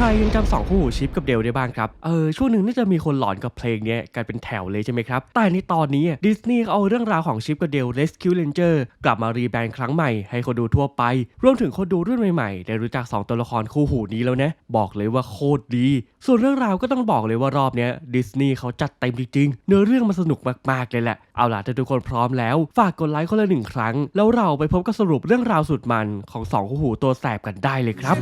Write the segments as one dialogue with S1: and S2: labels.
S1: ใครยังจำสองคู่หูชิปกับเดลได้บ้างครับ เออช่วงหนึ่งน่าจะมีคนหลอนกับเพลงนี้ยกันเป็นแถวเลยใช่ไหมครับ แต่ในตอนนี้ดิสนีย์เอาเรื่องราวของชิปกับเดล Rescue Ranger กลับมารีแบรนด์ครั้งใหม่ให้คนดูทั่วไป รวมถึงคนดูรุ่นใหม่ๆ ได้รู้จัก 2 ตัวละครคู่หูนี้แล้วนะ บอกเลยว่าโคตรดี ส่วนเรื่องราวก็ต้องบอกเลยว่ารอบนี้ดิสนีย์เขาจัดเต็มจริงๆ เนื้อเรื่องมันสนุกมากๆเลยแหละ เอาล่ะถ้าทุกคนพร้อมแล้ว ฝากกดไลค์คนละหนึ่งครั้ง แล้วเราไปพบกับสรุปเรื่องราวสุดมันของสองคู่หูตัวแสบกันได้เลยครับ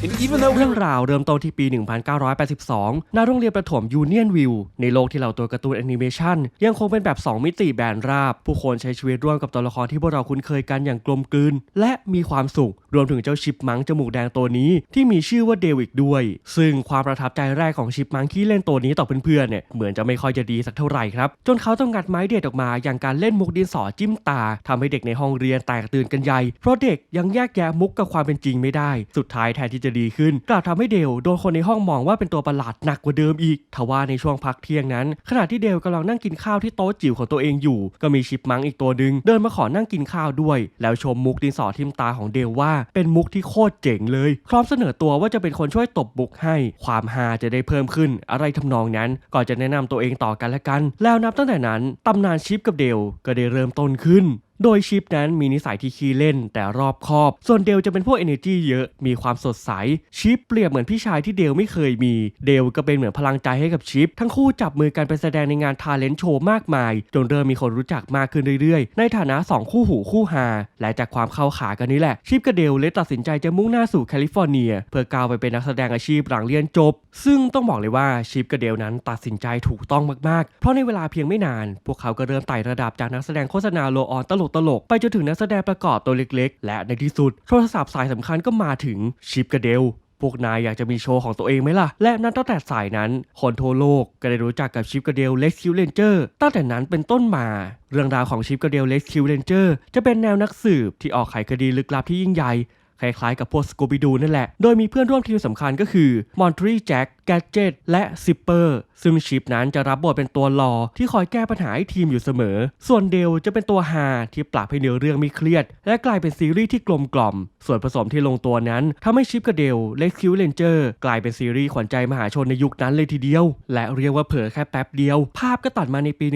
S1: เรื่องราวเริ่มต้นที่ปี 1982 ณ โรงเรียนประถมยูเนียนวิว ในโลกที่เราตัวการ์ตูนแอนิเมชันยังคงเป็นแบบ 2 มิติแบนราบ ผู้คนใช้ชีวิตร่วมกับตัวละครที่พวกเราคุ้นเคยกันอย่างกลมกลืน และมีความสุข รวมถึงเจ้าชิปมังจมูกแดงตัวนี้ที่มีชื่อว่าเดวิกด้วย ซึ่งความประทับใจแรกของชิปมังที่เล่นตัวนี้ต่อเพื่อนๆเนี่ยเหมือนจะไม่ค่อยจะดีสักเท่าไหร่ครับ จนเขาต้องงัดไม้เด็ดออกมาอย่างการเล่นมุกดินสอจิ้มตาทำให้เด็กในห้องเรียนแตกตื่นกันใหญ่ เพราะเด็กยังแยกแยะมุกกับความเป็นจริงไม่ได้ สุดท้ายแทนที่จะดีขึ้นกลับทำให้เดลโดนคนในห้องมองว่าเป็นตัวประหลาดหนักกว่าเดิมอีกทว่าในช่วงพักเที่ยงนั้น ขณะที่เดลกำลังนั่งกินข้าวที่โต๊ะจิ๋วของตัวเองอยู่ ก็มีชิปมังอีกตัวหนึ่งเดินมาขอนั่งกินข้าวด้วย แล้วชมมุกดินสอทิมตาของเดลว่า เป็นมุกที่โคตรเจ๋งเลยพร้อมเสนอตัวว่าจะเป็นคนช่วยตบมุกให้ ความฮาจะได้เพิ่มขึ้น อะไรทำนองนั้นก่อนจะแนะนำตัวเองต่อกันและกัน แล้วนับตั้งแต่นั้นตำนานชิปกับเดลก็ได้เริ่มต้นขึ้น โดยชิปนั้นมีนิสัยที่ขี้เล่นแต่รอบคอบ ส่วนเดลจะเป็นพวก energy เยอะ มีความสดใส ชิปเปรียบเหมือนพี่ชายที่เดลไม่เคยมี เดลก็เป็นเหมือนพลังใจให้กับชิป ทั้งคู่จับมือกันไปแสดงในงานทาเลน t ์โชว์มากมาย จนเริ่มมีคนรู้จักมากขึ้นเรื่อยๆ ในฐานะ 2 คู่หูคู่หา และจากความเข้าขากันนี้แหละ ชิปกับเดลเลยตัดสินใจจะมุ่งหน้าสู่แคลิฟอร์เนีย เพื่อก้าวไปเป็นนักแสดงอาชีพหลังเรียนจบ ซึ่งต้องบอกเลยว่าชิปกับเดลนั้นตัดสินใจถูกต้องมากๆ เพราะในเวลาเพียงไม่นาน พวกเขาก็เริ่มไต่ระดับจากนักแสดงโฆษณาโลออนตลกๆไปจนถึงนักแสดงประกอบตัวเล็กๆ และในที่สุดโทรศัพท์สายสำคัญก็มาถึงชิปกับเดลพวกนายอยากจะมีโชว์ของตัวเองไหมล่ะ และนับตั้งแต่สายนั้น คนทั่วโลกก็ได้รู้จักกับชิปกระเดลเล็กคิวเลนเจอร์ตั้งแต่นั้นเป็นต้นมา เรื่องราวของชิปกระเดลเล็กคิวเลนเจอร์จะเป็นแนวนักสืบที่ออกไขคดีลึกลับที่ยิ่งใหญ่คล้ายๆกับพวกสกูบิดูนั่นแหละ โดยมีเพื่อนร่วมทีมสำคัญก็คือมอนทรีแจ็คแกจ e t และซิปเปอร์ ซึ่งชิปนั้นจะรับบทเป็นตัวหลอที่คอยแก้ปัญหาให้ทีมอยู่เสมอ ส่วนเดลจะเป็นตัวฮาที่ปรับให้เนื้อเรื่องไม่เครียด และกลายเป็นซีรีส์ที่กลมกล่อม ส่วนผสมที่ลงตัวนั้นทำให้ชิปกับเดลและคิวเลนเจอร์กลายเป็นซีรีส์ขวัญใจมหาชนในยุคนั้นเลยทีเดียว และเรียกว่าเผลอแค่แป๊บเดียว ภาพก็ตัดมาในปี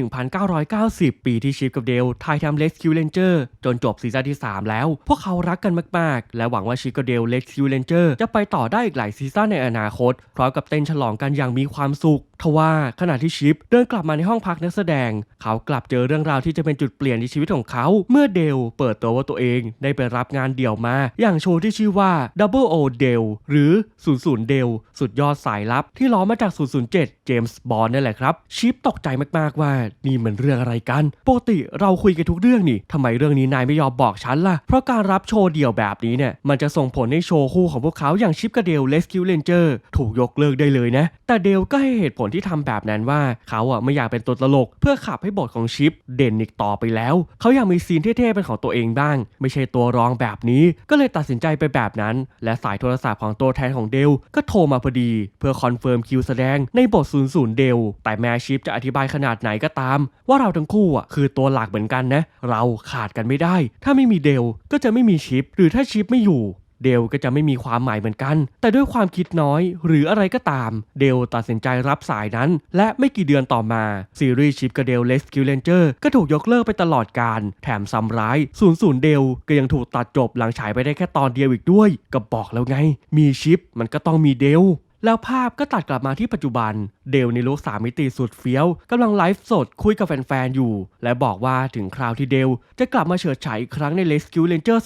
S1: 1990 ปีที่ชิปกับเดลถ่ายทำเลสคิวเลนเจอร์จนจบซีซั่นที่ 3 แล้ว พวกเขารักกันมาก ๆ และหวังว่าชิปกับเดลเลสคิวเลนเจอร์จะไปต่อได้อีกหลายซีซั่นในอนาคตพร้อมกับเต้นฉลองกันอย่างมีความสุขทว่าขณะที่ชิปเดินกลับมาในห้องพักนักแสดง เขากลับเจอเรื่องราวที่จะเป็นจุดเปลี่ยนในชีวิตของเขา เมื่อเดลเปิดตัวว่าตัวเองได้ไปรับงานเดี่ยวมา อย่างโชว์ที่ชื่อว่า Double O Dale หรือ 00 Dale สุดยอดสายลับที่ล้อมาจาก 007เจมส์บอนด์นั่นแหละครับชิปตกใจมากๆว่านี่มันเรื่องอะไรกันปกติเราคุยกันทุกเรื่องนี่ทำไมเรื่องนี้นายไม่ยอมบอกฉันล่ะ เพราะการรับโชว์เดี่ยวแบบนี้เนี่ยมันจะส่งผลให้โชว์คู่ของพวกเขาอย่างชิปกับเดล Rescue Ranger ถูกยกเลิกได้เลยนะ แต่เดลก็ให้เหตุผลที่ทำแบบนั้นว่าเขาอะไม่อยากเป็นตัวตลก เพื่อขับให้บทของชิปเด่นอีกต่อไปแล้ว เขาอยากมีซีนเท่ๆเป็นของตัวเองบ้าง ไม่ใช่ตัวรองแบบนี้ ก็เลยตัดสินใจไปแบบนั้น และสายโทรศัพท์ของตัวแทนของเดลก็โทรมาพอดี เพื่อคอนเฟิร์มคิวแสดงในบท 00 เดลแต่แม่ชิปจะอธิบายขนาดไหนก็ตาม ว่าเราทั้งคู่อะคือตัวหลักเหมือนกันนะ เราขาดกันไม่ได้ ถ้าไม่มีเดลก็จะไม่มีชิป หรือถ้าชิปไม่อยู่ เดลก็จะไม่มีความหมายเหมือนกัน แต่ด้วยความคิดน้อย หรืออะไรก็ตาม เดลตัดสินใจรับสายนั้น และไม่กี่เดือนต่อมา ซีรีส์ชิปกับเดลเลสคิวเลนเจอร์ก็ถูกยกเลิกไปตลอดการ แถมซ้ำร้าย00เดลก็ยังถูกตัดจบหลังฉายไปได้แค่ตอนเดียวอีกด้วย ก็บอกแล้วไง มีชิปมันก็ต้องมีเดล แล้วภาพก็ตัดกลับมาที่ปัจจุบัน เดลในลุกสามมิติสุดเฟี้ยวกำลังไลฟ์สดคุยกับแฟนๆอยู่ และบอกว่าถึงคราวที่เดล จะกลับมาเฉิดฉายอีกครั้งใน Rescue Ranger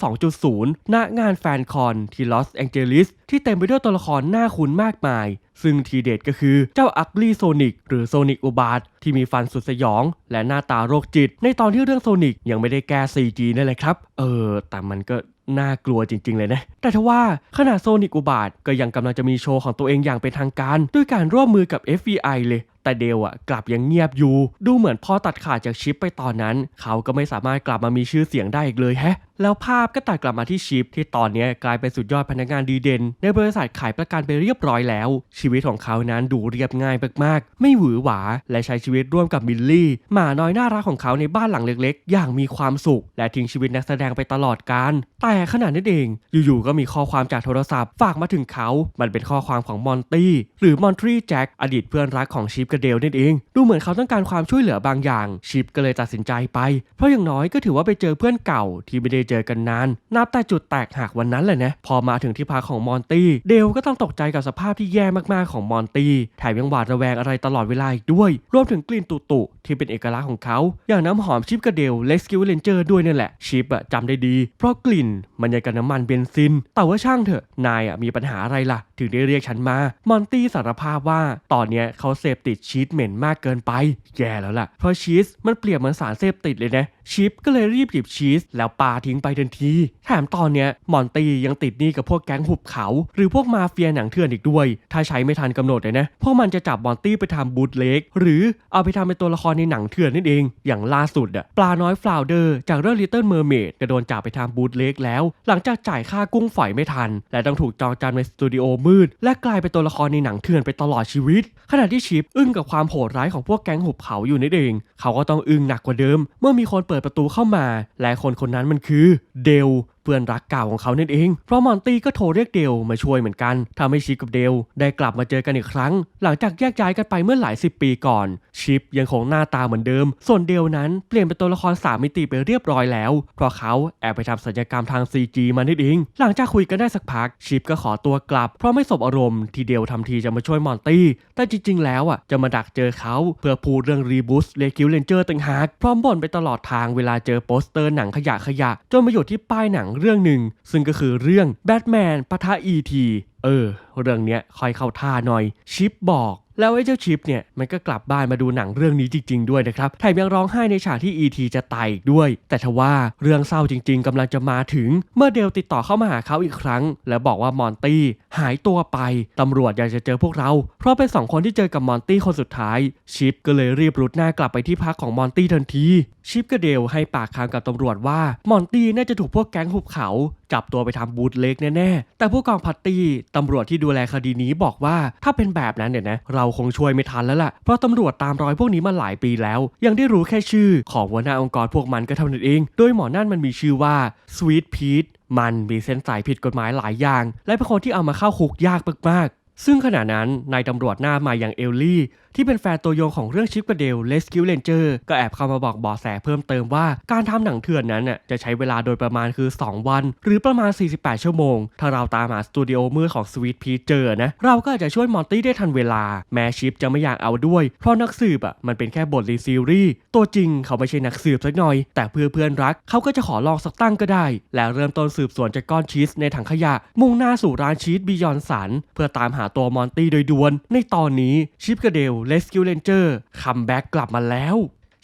S1: 2.0 ณงานแฟนคอนที่ลอสแองเจลิสที่เต็มไปด้วยตัวละครน่าคุ้นมากมาย ซึ่งทีเด็ดก็คือเจ้าอักลี่โซนิกหรือโซนิกอุบาทที่มีฟันสุดสยอง และหน้าตาโรคจิต ในตอนที่เรื่องโซนิกยังไม่ได้แก้ 4G นั่นแหละครับ เออ แต่มันก็น่ากลัวจริง ๆ เลยนะ แต่ทว่าขณะโซนิกอุบาทก็ยังกำลังจะมีโชว์ของตัวเองอย่างเป็นทางการ ด้วยการร่วมมือกับ FBI เลยแต่เดลอะกลับยังเงียบอยู่ ดูเหมือนพอตัดขาดจากชิปไปตอนนั้น เขาก็ไม่สามารถกลับมามีชื่อเสียงได้อีกเลยแฮะ แล้วภาพก็ตัดกลับมาที่ชิป ที่ตอนนี้กลายเป็นสุดยอดพนักงานดีเด่น ในบริษัทขายประกันไปเรียบร้อยแล้ว ชีวิตของเขานั้นดูเรียบง่ายมากๆ ไม่หวือหวา และใช้ชีวิตร่วมกับมิลลี่หมาน้อยน่ารักของเขาในบ้านหลังเล็กๆ อย่างมีความสุข และทิ้งชีวิตนักแสดงไปตลอดกาลแต่ขณะนั้นเองอยู่ๆก็มีข้อความจากโทรศัพท์ฝากมาถึงเขา มันเป็นข้อความของมอนตี้หรือมอนทรีแจ็คอดีตเพื่อนรักของชิปกับเดลนั่นเอง ดูเหมือนเขาต้องการความช่วยเหลือบางอย่าง ชิปก็เลยตัดสินใจไป เพราะอย่างน้อยก็ถือว่าไปเจอเพื่อนเก่าที่ไม่ได้เจอกันนาน นับแต่จุดแตกหักวันนั้นแหละนะ พอมาถึงที่พักของมอนตี้ เดลก็ต้องตกใจกับสภาพที่แย่มากๆของมอนตี้ แถมยังหวาดระแวงอะไรตลอดเวลาอีกด้วย รวมถึงกลิ่นตุตุที่เป็นเอกลักษณ์ของเขา อย่างน้ำหอมชิปกับเดลเลสคิวเลนเจอร์ด้วยนั่นแหละ ชิปอะจำได้ดี เพราะกลิ่นมันยังกับน้ำมันเบนซิน แต่ว่าช่างเถอะ นายอะมีปัญหาอะไรล่ะ ถึงได้เรียกฉันมา มอนตี้สารภาพว่า ตอนเนี้ยเขาเสพติดชีสเหม็นมากเกินไป แย่แล้วล่ะ เพราะชีสมันเปรียบเหมือนสารเสพติดเลยนะ ชิปก็เลยรีบหยิบชีสแล้วปาทิ้งไปทันที แถมตอนเนี้ยมอนตี้ยังติดหนี้กับพวกแก๊งหุบเขา หรือพวกมาเฟียหนังเถื่อนอีกด้วย ถ้าใช้ไม่ทันกำหนดเลยนะ พวกมันจะจับมอนตี้ไปทำบูทเล็กหรือเอาไปทำเป็นตัวละครในหนังเถื่อนนั่นเอง อย่างล่าสุดอะปลาน้อยฟลาวเดอร์จากเรื่อง Little Mermaid ก็โดนจับไปทำบูทเล็กแล้ว หลังจากจ่ายค่ากุ้งฝอยไม่ทัน และต้องถูกจองจำในสตูดิโอมืด และกลายเป็นตัวละครในหนังเถื่อนไปตลอดชีวิต ขณะที่ชิปอึ้งกับความโหดร้ายของพวกแก๊งหุบเขาอยู่นั่นเอง เขาก็ต้องอึ้งหนักกว่าเดิม เมื่อมีคนเปิดประตูเข้ามา และคนคนนั้นมันคือเดล พื่อนรักเก่าของเขานั่นเอง เพราะมอนตี้ก็โทรเรียกเดลมาช่วยเหมือนกันทำให้ชิปกับเดลได้กลับมาเจอกันอีกครั้ง หลังจากแยกย้ายกันไปเมื่อหลายสิบปีก่อน ชิปยังคงหน้าตาเหมือนเดิม ส่วนเดลนั้นเปลี่ยนเป็นตัวละครสามมิติไปเรียบร้อยแล้ว เพราะเขาแอบไปทำศัลยกรรมทาง CG มานั่นเอง หลังจากคุยกันได้สักพักชิปก็ขอตัวกลับ เพราะไม่สบอารมณ์ที่เดลทำทีจะมาช่วยมอนตี้ แต่จริง ๆ แล้วอะจะมาดักเจอเขาเพื่อพูดเรื่องรีบูสเลคิวเลนเจอร์ต่างหากพร้อมบ่นไปตลอดทางเวลาเจอโปสเตอร์หนังขยะขยะจนมาอยู่ที่ป้ายหนังเรื่องหนึ่ง ซึ่งก็คือเรื่องแบทแมนปะทะอีทีเออ เรื่องเนี้ยคอยเข้าท่าหน่อย ชิปบอก แล้วไอ้เจ้าชิปเนี่ยมันก็กลับบ้านมาดูหนังเรื่องนี้จริง ๆ ด้วยนะครับแถมยังร้องไห้ในฉากที่ E.T. จะตายอีกด้วย แต่ทว่าเรื่องเศร้าจริง ๆกำลังจะมาถึง เมื่อเดลติดต่อเข้ามาหาเขาอีกครั้ง แล้วบอกว่ามอนตี้หายตัวไปตำรวจอยากจะเจอพวกเรา เพราะเป็นสองคนที่เจอกับมอนตี้คนสุดท้าย ชิปก็เลยรีบรุดหน้ากลับไปที่พักของมอนตี้ทันที ชิปกับเดลให้ปากคำกับตำรวจว่ามอนตี้น่าจะถูกพวกแก๊งหุบเขาจับตัวไปทำบูธเล็กแน่ๆ แต่ผู้กองพัตตี้ตำรวจที่ดูแลคดีนี้บอกว่าถ้าเป็นแบบนั้นเนี่ยนะ เราคงช่วยไม่ทันแล้วล่ะ เพราะตำรวจตามรอยพวกนี้มาหลายปีแล้ว ยังได้รู้แค่ชื่อของหัวหน้าองค์กรพวกมันก็เท่านั้นเอง โดยหมอนั่นมันมีชื่อว่า Sweet Pete มันมีเส้นสายผิดกฎหมายหลายอย่าง และเป็นคนที่เอามาเข้าคุกยากมาก ซึ่งขณะนั้นนายตำรวจหน้าใหม่อย่างเอลลี่ ที่เป็นแฟนตัวยงของเรื่องชิปกระเดลเลสคิวเลนเจอร์ก็แอบเข้ามาบอกเบอแสเพิ่มเติมว่าการทำหนังเถื่อนนั้นน่ะจะใช้เวลาโดยประมาณคือ 2 วัน หรือประมาณ 48 ชั่วโมง ถ้าเราตามหาสตูดิโอมือของสวีทพีเจอนะเราก็อาจจะช่วยมอนตี้ได้ทันเวลา แม้ชิปจะไม่อยากเอาด้วย เพราะนักสืบอะมันเป็นแค่บทรีซีรีส์ตัวจริงเขาไม่ใช่นักสืบสักหน่อย แต่เพื่อเพื่อนรักเขาก็จะขอลองสักตั้งก็ได้ และเริ่มต้นสืบสวนจากก้อนชีสในถังขยะ มุ่งหน้าสู่ร้านชีสบิยอนสันเพื่อตามหาตัวมอนตี้โดยด่วน ในตอนนี้ชิปกระเดลเลสคิวเลนเจอร์คัมแบ็กกลับมาแล้ว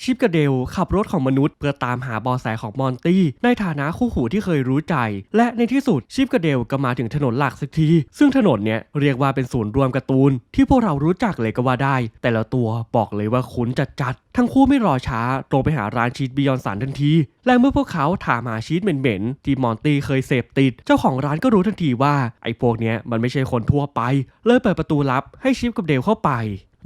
S1: ชิปกับเดลขับรถของมนุษย์เพื่อตามหาบอแสของมอนตี้ ในฐานะคู่หูที่เคยรู้ใจ และในที่สุดชิปกับเดลก็มาถึงถนนหลักสักที ซึ่งถนนเนี้ยเรียกว่าเป็นศูนย์รวมการ์ตูน ที่พวกเรารู้จักเลยก็ว่าได้ แต่ละตัวบอกเลยว่าคุ้นจัดจัดๆทั้งคู่ไม่รอช้าตรงไปหาร้านชีสบิยอนสันทันที และเมื่อพวกเขาถามหาชีสเหม็นๆที่มอนตี้เคยเสพติด เจ้าของร้านก็รู้ทันทีว่าไอ้พวกเนี้ยมันไม่ใช่คนทั่วไป เลยเปิดประตูลับให้ชิปกับเดลเข้าไป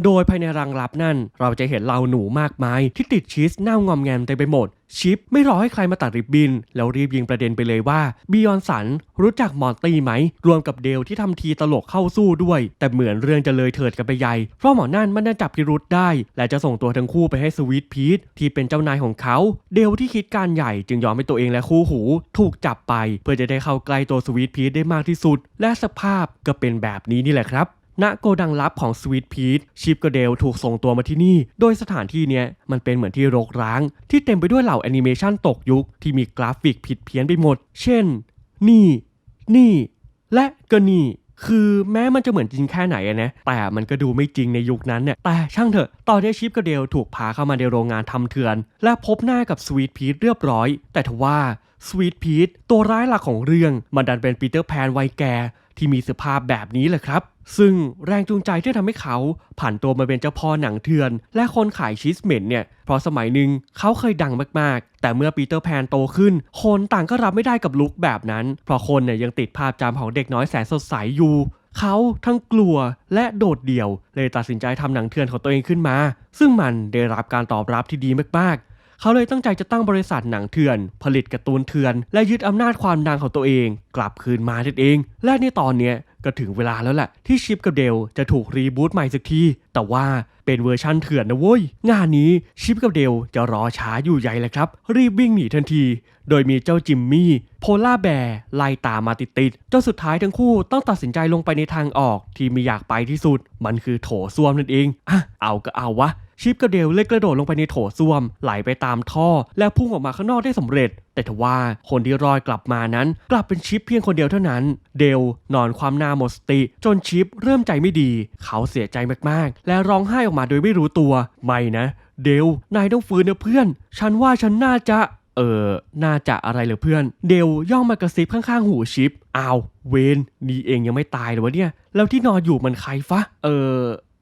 S1: โดยภายในรังลับนั่น เราจะเห็นเหล่าหนูมากมาย ที่ติดชีสเน่างอมแงมเต็มไปหมด ชิปไม่รอให้ใครมาตัดริบบิน แล้วรีบยิงประเด็นไปเลยว่าบิยอนสันรู้จักมอนตี้ไหม รวมกับเดลที่ทำทีตลกเข้าสู้ด้วย แต่เหมือนเรื่องจะเลยเถิดกันไปใหญ่ เพราะหมอนั่นมันได้จับพิรุษได้ และจะส่งตัวทั้งคู่ไปให้สวีทพีทที่เป็นเจ้านายของเขา เดลที่คิดการใหญ่จึงยอมให้ตัวเองและคู่หู ถูกจับไป เพื่อจะได้เข้าใกล้ตัวสวีทพีทได้มากที่สุด และสภาพก็เป็นแบบนี้นี่แหละครับ ณโกดังลับของสวีทพีทชิปกับเดลถูกส่งตัวมาที่นี่ โดยสถานที่เนี้ยมันเป็นเหมือนที่รกร้าง ที่เต็มไปด้วยเหล่าแอนิเมชันตกยุคที่มีกราฟิกผิดเพี้ยนไปหมด เช่น นี่ นี่ และก็นี่คือแม้มันจะเหมือนจริงแค่ไหนนะแต่มันก็ดูไม่จริงในยุคนั้นเนี่ยแต่ช่างเถอะตอนนี้ชิปกับเดลถูกพาเข้ามาในโรงงานทำเถื่อน และพบหน้ากับสวีทพีทเรียบร้อย แต่ทว่าสวีทพีทตัวร้ายหลักของเรื่อง มันดันเป็นปีเตอร์แพนวัยแก่ที่มีสภาพแบบนี้แหละครับ ซึ่งแรงจูงใจที่ทำให้เขาผันตัวมาเป็นเจ้าพ่อหนังเถื่อน และคนขายชีสเหม็นเนี่ย เพราะสมัยหนึ่งเขาเคยดังมากๆ แต่เมื่อปีเตอร์แพนโตขึ้น คนต่างก็รับไม่ได้กับลุคแบบนั้น เพราะคนเนี่ยยังติดภาพจำของเด็กน้อยแสนสดใสอยู่เขาทั้งกลัวและโดดเดี่ยว เลยตัดสินใจทำหนังเถื่อนของตัวเองขึ้นมา ซึ่งมันได้รับการตอบรับที่ดีมากๆ เขาเลยตั้งใจจะตั้งบริษัทหนังเถื่อน ผลิตการ์ตูนเถื่อน และยึดอำนาจความดังของตัวเอง กลับคืนมานั่นเอง และในตอนเนี้ย ก็ถึงเวลาแล้วแหละที่ชิปกับเดลจะถูกรีบูตใหม่สักที แต่ว่าเป็นเวอร์ชั่นเถื่อนนะเว้ย งานนี้ชิปกับเดลจะรอช้าอยู่ใหญ่เลยครับ รีบวิ่งหนีทันที โดยมีเจ้าจิมมี่ โพล่าแบร์ไล่ตามมาติดๆจนสุดท้ายทั้งคู่ต้องตัดสินใจลงไปในทางออกที่ไม่อยากไปที่สุด มันคือโถส้วมนั่นเองอะเอาก็เอาวะ ชิปกับเดลเลยกระโดดลงไปในโถส้วมไหลไปตามท่อ และพุ่งออกมาข้างนอกได้สำเร็จ แต่ทว่าคนที่รอดกลับมานั้น กลับเป็นชิปเพียงคนเดียวเท่านั้น เดลนอนความหน้าหมดสติ จนชิปเริ่มใจไม่ดี เขาเสียใจมากๆ และร้องไห้ออกมาโดยไม่รู้ตัว ไม่นะ เดลนายต้องฟื้นนะเพื่อน ฉันว่าฉันน่าจะเออ น่าจะอะไรเหรอเพื่อน เดลย่องมากระซิบข้างๆหูชิป อ้าว เวนนี่เองยังไม่ตายหรอวะเนี่ย แล้วที่นอนอยู่มันใครฟะ เออ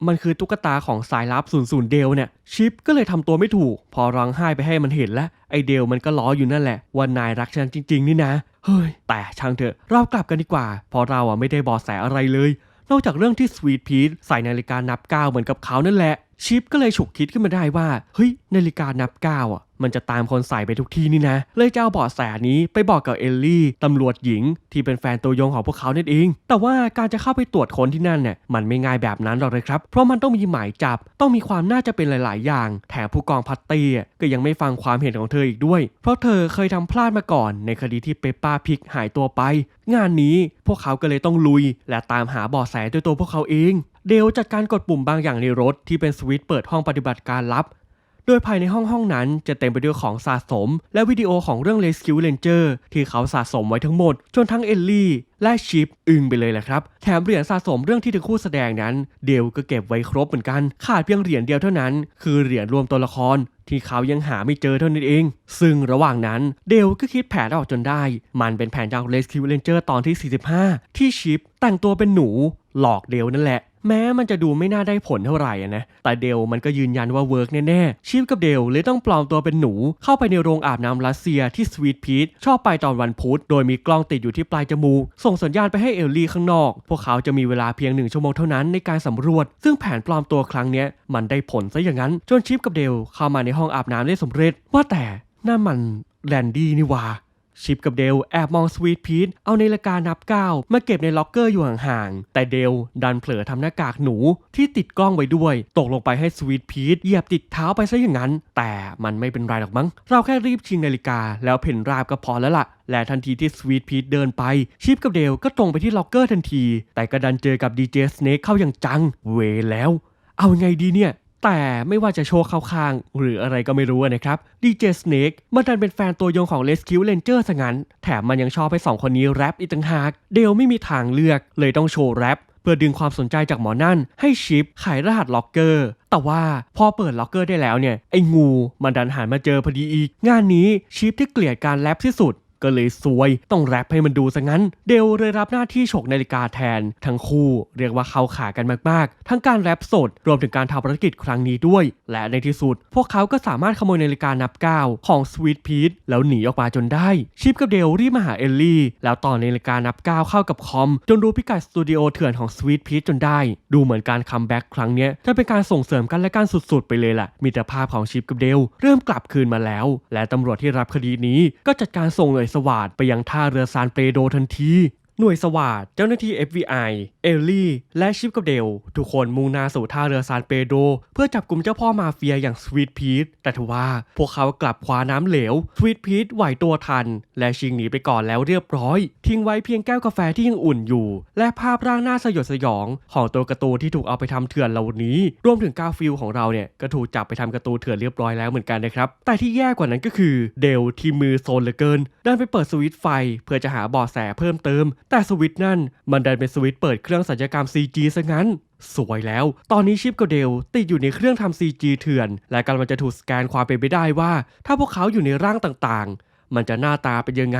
S1: มันคือตุ๊กตาของสายลับ00เดลเนี่ยชิปก็เลยทำตัวไม่ถูก พอร้องไห้ไปให้มันเห็นแล้วไอเดลมันก็ล้ออยู่นั่นแหละว่านายรักฉันจริง ๆ นี่นะ เฮ้ย แต่ช่างเถอะเรากลับกันดีกว่าเพราะเราอะไม่ได้บอแสอะไรเลย นอกจากเรื่องที่สวีทพีทใส่นาฬิกานับก้าวเหมือนกับเขานั่นแหละ ชิปก็เลยฉุกคิดขึ้นมาได้ว่าเฮ้ยนาฬิกานับก้าวอะ มันจะตามคนใส่ไปทุกที่นี่นะ เลยจะเอาเบาะแสนี้ไปบอกกับเอลลี่ตำรวจหญิง ที่เป็นแฟนตัวยงของพวกเขานั่นเอง แต่ว่าการจะเข้าไปตรวจค้นที่นั่นเนี่ยมันไม่ง่ายแบบนั้นหรอกเลยครับ เพราะมันต้องมีหมายจับ ต้องมีความน่าจะเป็นหลาย ๆ อย่าง แถมผู้กองพัตตี้ก็ยังไม่ฟังความเห็นของเธออีกด้วย เพราะเธอเคยทำพลาดมาก่อน ในคดีที่เปปป้าพิกหายตัวไป งานนี้พวกเขาก็เลยต้องลุย และตามหาเบาะแสด้วยตัวพวกเขาเองเดลจัดการกดปุ่มบางอย่างในรถที่เป็นสวิตช์เปิดห้องปฏิบัติการลับ โดยภายในห้องห้องนั้นจะเต็มไปด้วยของสะสม และวิดีโอของเรื่อง Rescue Ranger ที่เขาสะสมไว้ทั้งหมด จนทั้งเอลลี่และชิปอึ้งไปเลยแหละครับ แถมเหรียญสะสมเรื่องที่ทั้งคู่แสดงนั้น เดลก็เก็บไว้ครบเหมือนกัน ขาดเพียงเหรียญเดียวเท่านั้น คือเหรียญรวมตัวละคร ที่เขายังหาไม่เจอเท่านั้นเอง ซึ่งระหว่างนั้นเดลก็คิดแผนออกจนได้ มันเป็นแผนจาก Rescue Ranger ตอนที่ 45 ที่ชิปแต่งตัวเป็นหนูหลอกเดลนั่นแหละ แม้มันจะดูไม่น่าได้ผลเท่าไหร่นะ แต่เดลมันก็ยืนยันว่าเวิร์กแน่ๆชิปกับเดลเลยต้องปลอมตัวเป็นหนู เข้าไปในโรงอาบน้ำรัสเซียที่สวีทพีทชอบไปตอนวันพุธ โดยมีกล้องติดอยู่ที่ปลายจมูก ส่งสัญญาณไปให้เอลลี่ข้างนอก พวกเขาจะมีเวลาเพียงหนึ่งชั่วโมงเท่านั้นในการสำรวจ ซึ่งแผนปลอมตัวครั้งนี้มันได้ผลซะอย่างนั้น จนชิปกับเดลเข้ามาในห้องอาบน้ำได้สำเร็จ ว่าแต่นั่นมันแลนดี้นี่วา ชิปกับเดลแอบมองสวีทพีทเอานาฬิกานับก้าวมาเก็บในล็อกเกอร์อยู่ห่างๆ แต่เดลดันเผลอทำหน้ากากหนูที่ติดกล้องไว้ด้วย ตกลงไปให้สวีทพีทเหยียบติดเท้าไปซะอย่างนั้น แต่มันไม่เป็นไรหรอกมั้ง เราแค่รีบชิงนาฬิกาแล้วเพ่นราบก็พอแล้วล่ะ และทันทีที่สวีทพีทเดินไป ชิปกับเดลก็ตรงไปที่ล็อกเกอร์ทันที แต่ก็ดันเจอกับดีเจสเนคเข้าอย่างจัง เวแล้ว เอาไงดีเนี่ย แต่ไม่ว่าจะโชว์เข้าข้าง หรืออะไรก็ไม่รู้นะครับดีเจสเนกมันดันเป็นแฟนตัวยงของ Rescue Ranger ซะงั้น แถมมันยังชอบให้สองคนนี้แรปอีกต่างหากเดลไม่มีทางเลือก เลยต้องโชว์แรปเพื่อดึงความสนใจจากหมอนั่น ให้ชิปไขรหัสล็อกเกอร์ แต่ว่าพอเปิดล็อกเกอร์ได้แล้วเนี่ย ไอ้งูมันดันหันมาเจอพอดีอีก งานนี้ชิปที่เกลียดการแรปที่สุด ก็เลยซวยต้องแรปให้มันดูซะงั้น เดลเลยรับหน้าที่ฉกนาฬิกาแทน ทั้งคู่เรียกว่าเข้าขากันมากๆ ทั้งการแรปสดรวมถึงการทำภารกิจครั้งนี้ด้วย และในที่สุด พวกเขาก็สามารถขโมยนาฬิกานับก้าวของสวีทพีทแล้วหนีออกมาจนได้ชิปกับเดลรีบมาหาเอลลี่ แล้วต่อนาฬิกานับก้าวเข้ากับคอม จนรู้พิกัดสตูดิโอเถื่อนของสวีทพีทจนได้ ดูเหมือนการคัมแบ็กครั้งนี้จะเป็นการส่งเสริมกันและกันสุดๆ ไปเลยล่ะมิตรภาพของชิปกับเดลเริ่มกลับคืนมาแล้ว และตำรวจที่รับคดีนี้ก็จัดการส่งหน่วยสวาดไปยังท่าเรือซานเปโดทันที หน่วยสวาดเจ้าหน้าที่ FBI เอลลี่ และชิปกับเดล ทุกคนมุ่งหน้าสู่ท่าเรือซานเปโดเพื่อจับกลุ่มเจ้าพ่อมาเฟียอย่างสวีทพีทแต่ทว่าพวกเขากลับคว้าน้ำเหลวสวีทพีทไหวตัวทัน และชิงหนีไปก่อนแล้วเรียบร้อย ทิ้งไว้เพียงแก้วกาแฟที่ยังอุ่นอยู่ และภาพร่างหน้าสยดสยอง ของตัวการ์ตูนที่ถูกเอาไปทำเถื่อนเหล่านี้ รวมถึงกาฟิลของเราเนี่ยก็ถูกจับไปทำการ์ตูนเถื่อนเรียบร้อยแล้วเหมือนกันนะครับแต่ที่แย่กว่านั้นก็คือเดลที่มือโซนเหลือเกินดันไปเปิดสวิตไฟ เพื่อจะหาบาะแสเพิ่มเติมแต่สวิตนั่นมันดันเป็นสวิตเปิดเครื่องสัญญกรรม CG ซะงั้น สวยแล้ว ตอนนี้ชิปกับเดลติดอยู่ในเครื่องทำ CG เถื่อน และกำลังจะถูกสแกนความเป็นไปได้ว่า ถ้าพวกเขาอยู่ในร่างต่างๆ มันจะหน้าตาเป็นยังไง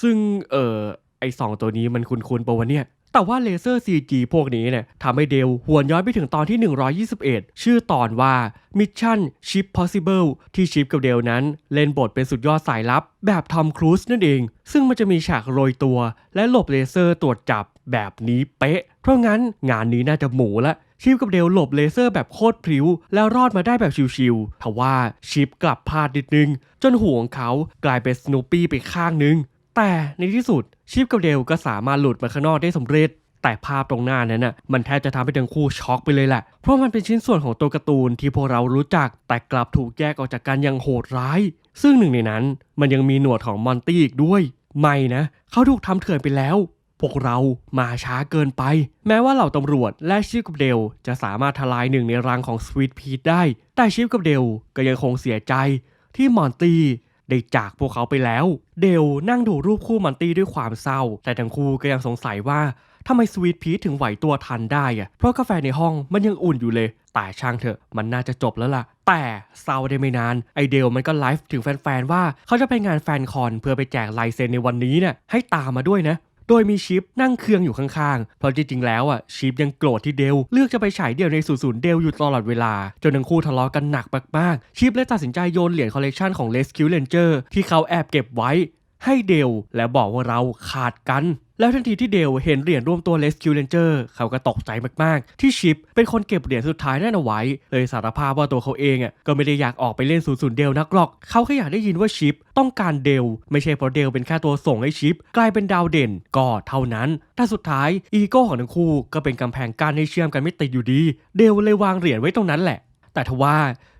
S1: ซึ่งเออไอสองตัวนี้มันคุ้นๆปะวะเนี่ย แต่ว่าเลเซอร์ CG พวกนี้เนี่ยทำให้เดลหวนย้อนไปถึงตอนที่ 121 ชื่อตอนว่า Mission Ship Possible ที่ชิปกับเดลนั้น เล่นบทเป็นสุดยอดสายลับ แบบทอมครูซนั่นเอง ซึ่งมันจะมีฉากโรยตัว และหลบเลเซอร์ตรวจจับแบบนี้เป๊ะ เพราะงั้นงานนี้น่าจะหมูละชิปกับเดลหลบเลเซอร์แบบโคตรพริ้ว แล้วรอดมาได้แบบชิวๆทว่าชิปกลับพลาดนิดนึง จนหัวของเขากลายเป็นสโนปี้ไปข้างนึง แต่ในที่สุดชิปกับเดลก็สามารถหลุดมาข้างนอกได้สำเร็จ แต่ภาพตรงหน้านั้นน่ะมันแทบจะทำให้ทั้งคู่ช็อกไปเลยแหละ เพราะมันเป็นชิ้นส่วนของตัวการ์ตูนที่พวกเรารู้จัก แต่กลับถูกแยกออกจากกันอย่างโหดร้าย ซึ่งหนึ่งในนั้นมันยังมีหนวดของมอนตี้อีกด้วย ไม่นะเขาถูกทำเถื่อนไปแล้วพวกเรามาช้าเกินไป แม้ว่าเหล่าตำรวจและชิปกับเดลจะสามารถทลายหนึ่งในรังของสวีทพีทได้ แต่ชิปกับเดลก็ยังคงเสียใจที่มอนตี้ ได้จากพวกเขาไปแล้ว เดลนั่งดูรูปคู่มันตี้ด้วยความเศร้า แต่ทั้งคู่ก็ยังสงสัยว่าทำไมสวีทพีทถึงไหวตัวทันได้อะเพราะกาแฟในห้องมันยังอุ่นอยู่เลย แต่ช่างเถอะ มันน่าจะจบแล้วล่ะ แต่เศร้าได้ไม่นาน ไอเดลมันก็ไลฟ์ถึงแฟนๆว่าเขาจะไปงานแฟนคอนเพื่อไปแจกลายเซ็นในวันนี้เนี่ยให้ตามมาด้วยนะ โดยมีชิปนั่งเคืองอยู่ข้างๆ เพราะจริงๆ แล้วอะชิปยังโกรธที่เดลเลือกจะไปฉายเดี่ยวในศูนย์เดลอยู่ตลอดเวลา จนทั้งคู่ทะเลาะกันหนักมากๆ ชิปเลยตัดสินใจโยนเหรียญคอลเลกชันของเลสคิวเลนเจอร์ที่เขาแอบเก็บไว้ ให้เดลและบอกว่าเราขาดกัน แล้วทันทีที่เดลเห็นเหรียญร่วมตัว Rescue Ranger เขาก็ตกใจมากๆ ที่ชิปเป็นคนเก็บเหรียญสุดท้ายนั่นเอาไว้ เลยสารภาพว่าตัวเขาเองอะก็ไม่ได้อยากออกไปเล่นศูนย์ศูนย์เดลนักหรอก เขาแค่อยากได้ยินว่าชิปต้องการเดล ไม่ใช่เพราะเดลเป็นแค่ตัวส่งให้ชิป กลายเป็นดาวเด่นก็เท่านั้น แต่สุดท้ายอีโก้ของทั้งคู่ก็เป็นกำแพงกั้นให้เชื่อมกันไม่ติดอยู่ดี เดลเลยวางเหรียญไว้ตรงนั้นแหละ แต่ทว่า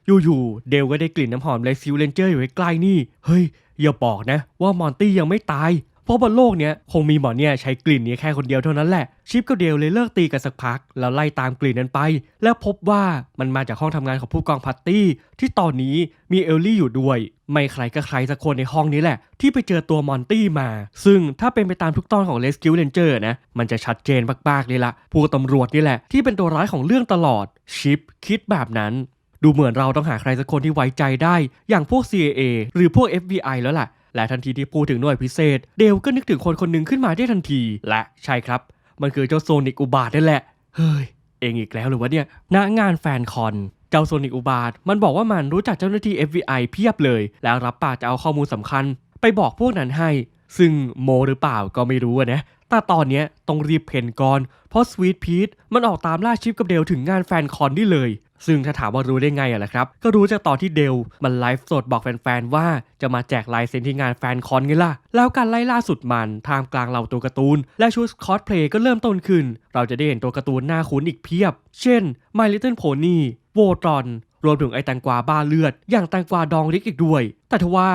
S1: อยู่ๆเดลก็ได้กลิ่นน้ำหอมเลซิลเลนเจอร์อยู่ใกล้ๆนี่ เฮ้ย อย่าบอกนะว่ามอนตี้ยังไม่ตาย เพราะบนโลกเนี้ยคงมีหมอเนี่ยใช้กลิ่นนี้แค่คนเดียวเท่านั้นแหละ ชิปกับเดลเลยเลิกตีกันสักพัก แล้วไล่ตามกลิ่นนั้นไป แล้วพบว่ามันมาจากห้องทำงานของผู้กองพัตตี้ ที่ตอนนี้มีเอลลี่อยู่ด้วย ไม่ใครก็ใครสักคนในห้องนี้แหละ ที่ไปเจอตัวมอนตี้มา ซึ่งถ้าเป็นไปตามทุกตอนของ Rescue Ranger นะมันจะชัดเจนมากๆเลยละผู้ตำรวจนี่แหละที่เป็นตัวร้ายของเรื่องตลอดชิปคิดแบบนั้น ดูเหมือนเราต้องหาใครสักคนที่ไว้ใจได้ อย่างพวก CIA หรือพวก FBI แล้วล่ะ และทันทีที่พูดถึงหน่วยพิเศษ เดลก็นึกถึงคนคนหนึ่งขึ้นมาได้ทันที และใช่ครับ มันคือเจ้าโซนิกอุบาทนั่นแหละ เฮ้ย เองอีกแล้วหรือวะเนี่ยณงานแฟนคอนเจ้าโซนิกอุบาท มันบอกว่ามันรู้จักเจ้าหน้าที่ FBI เพียบเลย แล้วรับปากจะเอาข้อมูลสำคัญ ไปบอกพวกนั้นให้ ซึ่งโมหรือเปล่าก็ไม่รู้นะ แต่ตอนนี้ต้องรีบเพนก่อน เพราะสวีทพีทมันออกตามล่าชิปกับเดลถึงงานแฟนคอนนี่เลย ซึ่งถ้าถามว่ารู้ได้ไงอะล่ะครับ ก็รู้จากตอนที่เดลมันไลฟ์สดบอกแฟนๆว่าจะมาแจกลายเซ็นที่งานแฟนคอนไงล่ะ แล้วการไล่ล่าสุดมันท่ามกลางเหล่าตัวการ์ตูน และชุดคอสเพลย์ก็เริ่มต้นขึ้น เราจะได้เห็นตัวการ์ตูนหน้าคุ้นอีกเพียบ เช่น My Little Pony โวตรอนรวมถึงไอแตงกวาบ้าเลือด อย่างแตงกวาดองริกอีกด้วย แต่ทว่า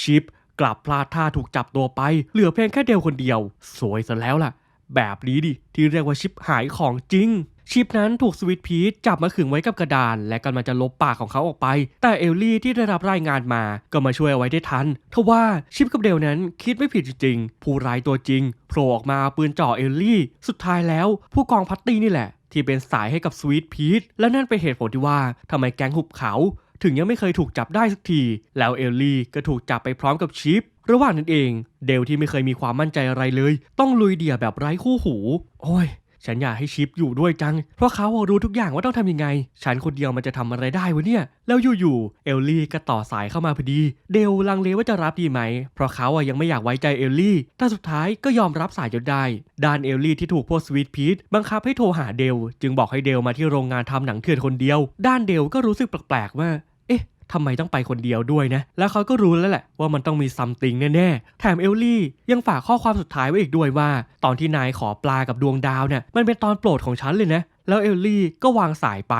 S1: ชิปกลับพลาดท่าถูกจับตัวไป เหลือเพียงแค่เดลคนเดียว สวยซะแล้วล่ะ แบบนี้ดิที่เรียกว่าชิปหายของจริง ชิปนั้นถูกสวิตพีทจับมาขึงไว้กับกระดาน และกำลังจะลบปากของเขาออกไป แต่เอลลี่ที่ได้รับรายงานมาก็มาช่วยเอาไว้ได้ทันทว่าชิปกับเดลนั้นคิดไม่ผิดจริงๆผู้ร้ายตัวจริงโผล่ออกมาปืนจ่อเอลลี่ สุดท้ายแล้ว ผู้กองพัตตี้นี่แหละ ที่เป็นสายให้กับสวีทพีทและนั่นเป็นเหตุผลที่ว่าทำไมแก๊งหุบเขา ถึงยังไม่เคยถูกจับได้สักที แล้วเอลลี่ก็ถูกจับไปพร้อมกับชิประหว่างนั้นเอง เดลที่ไม่เคยมีความมั่นใจอะไรเลย ต้องลุยเดี่ยวแบบไร้คู่หู โอ้ย ฉันอยากให้ชิปอยู่ด้วยจัง เพราะเขารู้ทุกอย่างว่าต้องทำยังไง ฉันคนเดียวมันจะทำอะไรได้วะเนี่ย แล้วอยู่ๆ เอลลี่ก็ต่อสายเข้ามาพอดี เดลลังเลว่าจะรับดีไหม เพราะเขาอะยังไม่อยากไว้ใจเอลลี่ แต่สุดท้ายก็ยอมรับสายจนได้ด้านเอลลี่ที่ถูกพวกสวีทพีทบังคับให้โทรหาเดล จึงบอกให้เดลมาที่โรงงานทำหนังเถื่อนคนเดียว ด้านเดลก็รู้สึกแปลกๆว่า ทำไมต้องไปคนเดียวด้วยนะ แล้วเขาก็รู้แล้วแหละว่ามันต้องมีซัมติงแน่ๆ แถมเอลลี่ยังฝากข้อความสุดท้ายไว้อีกด้วยว่า ตอนที่นายขอปลากับดวงดาวเนี่ยมันเป็นตอนโปรดของฉันเลยนะ แล้วเอลลี่ก็วางสายไป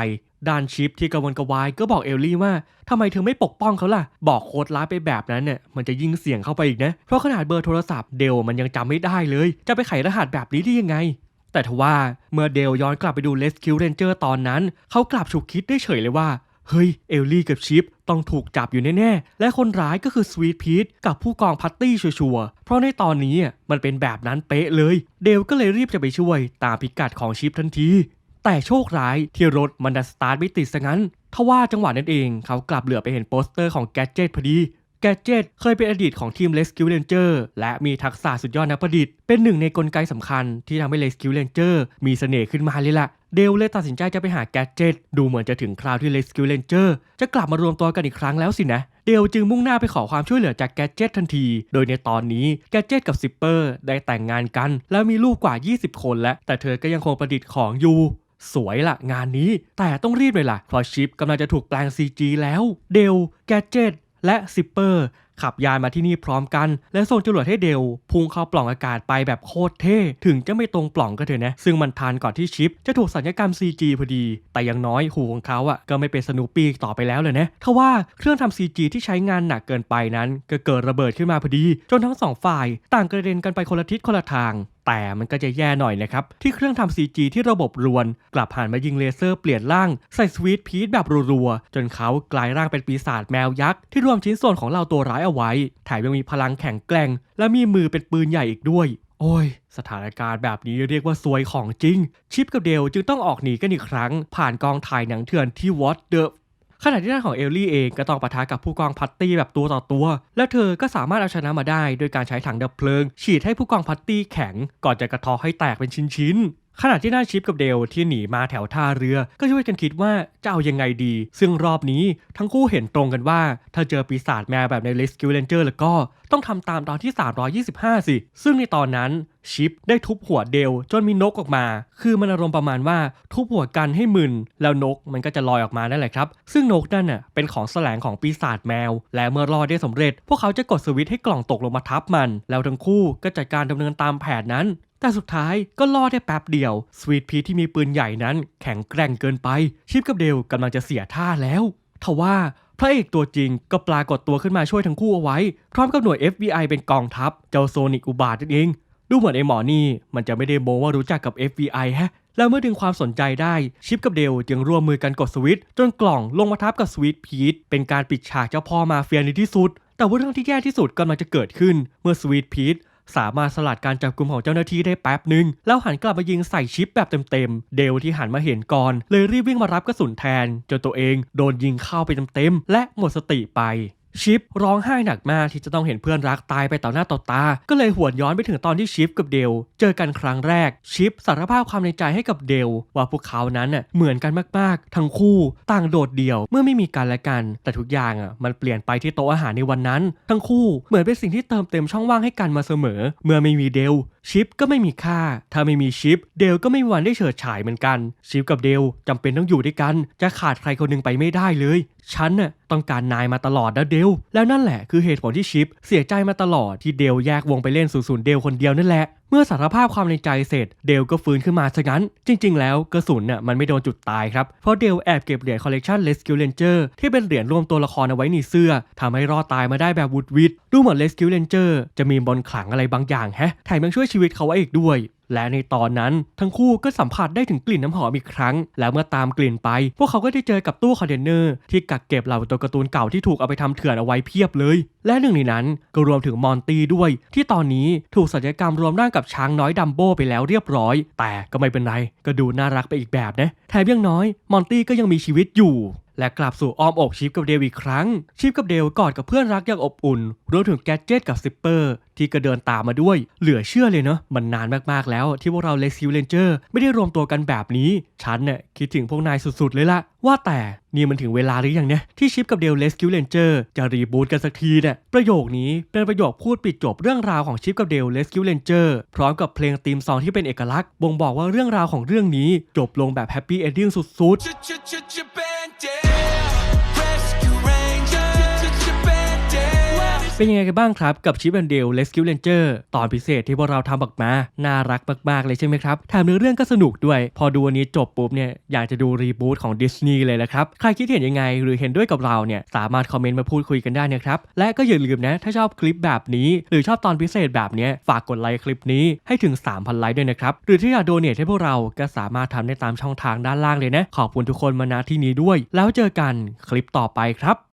S1: ด้านชิปที่กระวนกระวายก็บอกเอลลี่ว่าทำไมเธอไม่ปกป้องเขาล่ะ บอกโค้ดลับไปแบบนั้นเนี่ยมันจะยิ่งเสี่ยงเข้าไปอีกนะ เพราะขนาดเบอร์โทรศัพท์เดลมันยังจำไม่ได้เลย จะไปไขรหัสแบบนี้ได้ยังไง แต่ทว่าเมื่อเดลย้อนกลับไปดู Rescue Ranger ตอนนั้น เขากลับฉุกคิดได้เฉยเลยว่า เฮ้ย เอลลี่กับชิปต้องถูกจับอยู่แน่ๆ และคนร้ายก็คือสวีทพีทกับผู้กองพัตตี้ชัวร์ๆเพราะในตอนนี้มันเป็นแบบนั้นเป๊ะเลย เดวก็เลยรีบจะไปช่วยตามพิกัดของชิปทันที แต่โชคร้ายที่รถมันดันสตาร์ทไม่ติดซะงั้นทว่าจังหวะนั้นเองเขากลับเหลือไปเห็นโปสเตอร์ของแกจเจตพอดี แกเจ็ตเคยเป็นอดีตของทีม Rescue Ranger และมีทักษะสุดยอดนักประดิษฐ์เป็นหนึ่งในกลไกสำคัญที่ทำให้ Rescue Ranger มีเสน่ห์ขึ้นมาเลยล่ะเดลเลยตัดสินใจจะไปหาแกเจ็ตดูเหมือนจะถึงคราวที่ Rescue Ranger จะกลับมารวมตัวกันอีกครั้งแล้วสินะ เดลจึงมุ่งหน้าไปขอความช่วยเหลือจากแกเจ็ตทันที โดยในตอนนี้แกเจ็ตกับซิปเปอร์ได้แต่งงานกัน แล้วมีลูกกว่า 20 คนแล้ว แต่เธอก็ยังคงประดิษฐ์ของอยู่สวยละงานนี้แต่ต้องรีบเลยล่ะเพราะชิปกำลังจะถูกแปลง CG แล้ว เดลแกเจ็ต และซิปเปอร์ขับยานมาที่นี่พร้อมกัน และส่งจรวดให้เดลพุ่งเข้าปล่องอากาศไปแบบโคตรเท่ ถึงจะไม่ตรงปล่องก็เถอะนะ ซึ่งมันทันก่อนที่ชิปจะถูกสัญญกรรม CG พอดี แต่ยังน้อยหูของเขาอะก็ไม่เป็นสนูปี้อีกต่อไปแล้วเลยนะทว่าเครื่องทำ CG ที่ใช้งานหนักเกินไปนั้น ก็เกิดระเบิดขึ้นมาพอดี จนทั้งสองฝ่าย ต่างกระเด็นกันไปคนละทิศคนละทาง แต่มันก็จะแย่หน่อยนะครับ ที่เครื่องทำ CG ที่ระบบรวน กลับหันมายิงเลเซอร์เปลี่ยนร่าง ใส่สวีทพีทแบบรัวๆ จนเขากลายร่างเป็นปีศาจแมวยักษ์ที่รวมชิ้นส่วนของเราตัวร้ายเอาไว้แถมยังมีพลังแข็งแกร่ง และมีมือเป็นปืนใหญ่อีกด้วย โอ้ย สถานการณ์แบบนี้เรียกว่าซวยของจริง ชิปกับเดลจึงต้องออกหนีกันอีกครั้ง ผ่านกองถ่ายหนังเถื่อนที่วอตเดอะ ขณะที่ด้านของเอลลี่เองก็ต้องปะทะกับผู้กองพัตตี้แบบตัวต่อตัว และเธอก็สามารถเอาชนะมาได้โดยการใช้ถังดับเพลิง ฉีดให้ผู้กองพัตตี้แข็งก่อนจะกระทอให้แตกเป็นชิ้นๆ ขณะที่หน้าชิปกับเดลที่หนีมาแถวท่าเรือ ก็ช่วยกันคิดว่าจะเอายังไงดี ซึ่งรอบนี้ทั้งคู่เห็นตรงกันว่า ถ้าเจอปีศาจแมวแบบใน Rescue Ranger แล้วก็ต้องทำตามตอนที่ 325 สิ ซึ่งในตอนนั้นชิปได้ทุบหัวเดลจนมีนกออกมา คือมันอารมณ์ประมาณว่าทุบหัวกันให้มึน แล้วนกมันก็จะลอยออกมานั่นแหละครับ ซึ่งนกนั่นน่ะเป็นของแสลงของปีศาจแมว และเมื่อรอดได้สำเร็จ พวกเขาจะกดสวิตช์ให้กล่องตกลงมาทับมัน แล้วทั้งคู่ก็จัดการดำเนินตามแผนนั้น แต่สุดท้ายก็รอดได้แป๊บเดียว สวีทพีที่มีปืนใหญ่นั้นแข็งแกร่งเกินไป ชิปกับเดลกำลังจะเสียท่าแล้วทว่าพระเอกตัวจริงก็ปรากฏตัวขึ้นมาช่วยทั้งคู่เอาไว้ พร้อมกับหน่วย FBI เป็นกองทัพ เจ้าโซนิกอุบาทนั่นเอง ดูเหมือนไอ้หมอนี่ มันจะไม่ได้โมว่ารู้จักกับ FBI ฮะ แล้วเมื่อดึงความสนใจได้ชิปกับเดลจึงร่วมมือกันกดสวิตช์จนกล่องลงมาทับกับสวิตพีทเป็นการปิดฉากเจ้าพ่อมาเฟียในที่สุด แต่ว่าเรื่องที่แย่ที่สุดกำลังจะเกิดขึ้น เมื่อสวีทพีท สามารถสลัดการจับกลุ่มของเจ้าหน้าที่ได้แป๊บหนึ่งแล้วหันกลับมายิงใส่ชิปแบบเต็มๆ เดลที่หันมาเห็นก่อน เลยรีบวิ่งมารับกระสุนแทนจนตัวเองโดนยิงเข้าไปเต็มๆและหมดสติไป ชิปร้องไห้หนักมากที่จะต้องเห็นเพื่อนรักตายไปต่อหน้าต่อตา ก็เลยหวนย้อนไปถึงตอนที่ชิปกับเดลเจอกันครั้งแรก ชิปสารภาพความในใจให้กับเดลว่าพวกเขานั้นน่ะเหมือนกันมากๆ ทั้งคู่ต่างโดดเดี่ยวเมื่อไม่มีกันและกัน แต่ทุกอย่างอะมันเปลี่ยนไปที่โต๊ะอาหารในวันนั้น ทั้งคู่เหมือนเป็นสิ่งที่เติมเต็มช่องว่างให้กันมาเสมอ เมื่อไม่มีเดลชิปก็ไม่มีค่า ถ้าไม่มีชิป เดลก็ไม่วันได้เฉิดฉายเหมือนกัน ชิปกับเดลจำเป็นต้องอยู่ด้วยกัน จะขาดใครคนหนึงไปไม่ได้เลย ฉันน่ะต้องการนายมาตลอดนะเดล แล้วนั่นแหละคือเหตุผลที่ชิป เสียใจมาตลอดที่เดลแยกวงไปเล่นศูนย์เดลคนเดียวนั่นแหละ เมื่อสารภาพความในใจเสร็จเดลก็ฟื้นขึ้นมาซะงั้น จริง ๆ แล้วกระสุนน่ะมันไม่โดนจุดตายครับ เพราะเดลแอบเก็บเหรียญคอลเลกชัน Rescue Ranger ที่เป็นเหรียญรวมตัวละครเอาไว้ในเสื้อทำให้รอดตายมาได้แบบวุดวิดดูเหมือน Rescue Ranger จะมีบนต์ขลังอะไรบางอย่างแฮะแถมยังช่วยชีวิตเขาไว้อีกด้วย และในตอนนั้นทั้งคู่ก็สัมผัสได้ถึงกลิ่นน้ำหอมอีกครั้ง แล้วเมื่อตามกลิ่นไป พวกเขาก็ได้เจอกับตู้คอนเทนเนอร์ที่กักเก็บเหล่าตัวการ์ตูนเก่าที่ถูกเอาไปทำเถื่อนเอาไว้เพียบเลย และหนึ่งในนั้นก็รวมถึงมอนตี้ด้วย ที่ตอนนี้ถูกศัลยกรรมรวมร่างกับช้างน้อยดัมโบไปแล้วเรียบร้อย แต่ก็ไม่เป็นไร ก็ดูน่ารักไปอีกแบบนะแถมยังน้อย มอนตี้ก็ยังมีชีวิตอยู่และกลับสู่อ้อมอกชิปกับเดลอีกครั้ง ชิปกับเดลกอดกับเพื่อนรักอย่างอบอุ่นรวมถึงแกดเจ็ตกับซิปเปอร์ที่ก็เดินตามมาด้วย เหลือเชื่อเลยเนาะมันนานมากๆแล้ว ที่พวกเราเลซิวเลนเจอร์ไม่ได้รวมตัวกันแบบนี้ฉันเนี่ยคิดถึงพวกนายสุดๆเลยล่ะว่าแต่นี่มันถึงเวลาหรือยังเนี่ยที่ชิปกับเดลเลสคิวเลนเจอร์จะรีบูตกันสักทีเนี่ยประโยคนี้เป็นประโยคพูดปิดจบเรื่องราวของชิปกับเดลเลสคิวเลนเจอร์พร้อมกับเพลงธีมซองที่เป็นเอกลักษณ์บ่งบอกว่าเรื่องราวของเรื่องนี้จบลงแบบแฮปปี้เอนดิ้งสุดๆ เป็นยังไงกันบ้างครับ กับชิปแอนเดล Rescue Ranger ตอนพิเศษที่พวกเราทำออกมา น่ารักมากๆเลยใช่ไหมครับแถมเนื้อเรื่องก็สนุกด้วย พอดูอันนี้จบปุ๊บเนี่ยอยากจะดูรีบูตของดิสนีย์เลยละครับ ใครคิดเห็นยังไงหรือเห็นด้วยกับเราเนี่ยสามารถคอมเมนต์มาพูดคุยกันได้นะครับ และก็อย่าลืมนะถ้าชอบคลิปแบบนี้ หรือชอบตอนพิเศษแบบเนี้ยฝากกดไลค์คลิปนี้ให้ถึง 3,000 ไลค์ด้วยนะครับหรือถ้าอยากโดเนทให้พวกเราก็สามารถทำได้ตามช่องทางด้านล่างเลยนะขอบคุณทุกคนมาณที่นี้ด้วย แล้วเจอกันคลิปต่อไปครับ